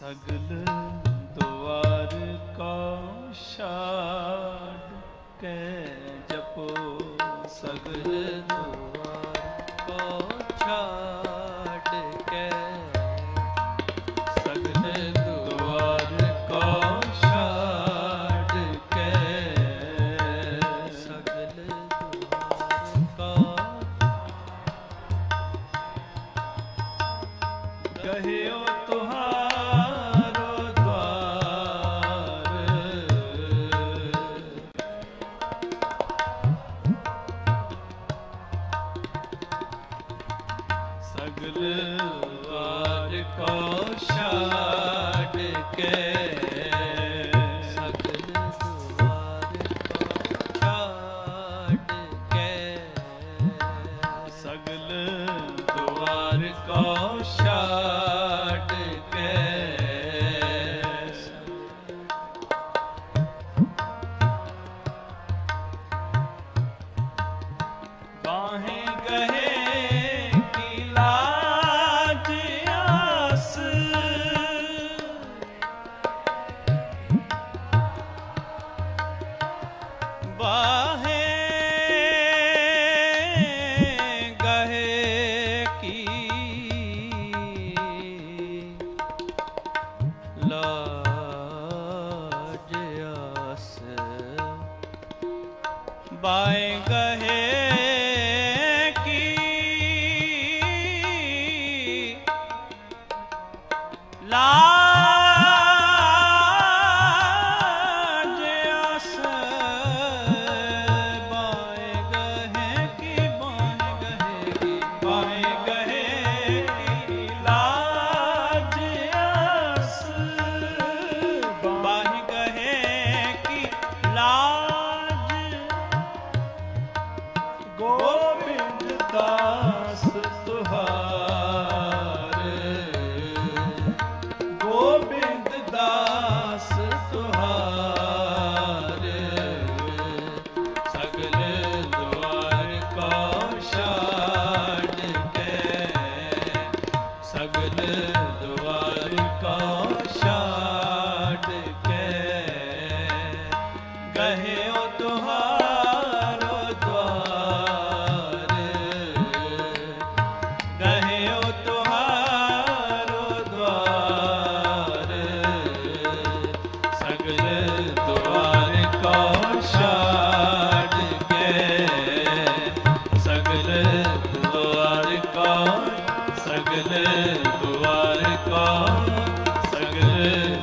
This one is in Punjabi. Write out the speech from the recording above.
ਸਗਲ ਦੁਆਰ ਕੋ ਛਾੜ ਕੇ ਜਪੋ। ਸਗਲ ਦੁਆਰ ਕੋ ਛਾੜ ਕੇ। ਸਗਲ ਦੁਆਰ ਕੋ ਛਾੜ ਕੇ। ਸਗਲ ਦੁਆਰ ਕੋ ਕਹਿਓ ਤੁਹਾਰੋ ਸਗਲ ਦਵਾਰ ਕੋ ਛਾੜ ਕੇ। ਸਗਲ ਦੁਆਰ ਕੋ ਛਾੜ ਕੇ। ਸਗਲ ਦੁਆਰ ਕੋ ਛਾੜ ਬਾਹੇ ਗਏ ਕੀ ਲਾਜ ਆਸ ਬਾਏ ਗਏ ਕੀ ਲਾ 오! ਸਗਲੇ ਦੁਆਰ ਕਾ ਸਗਲੇ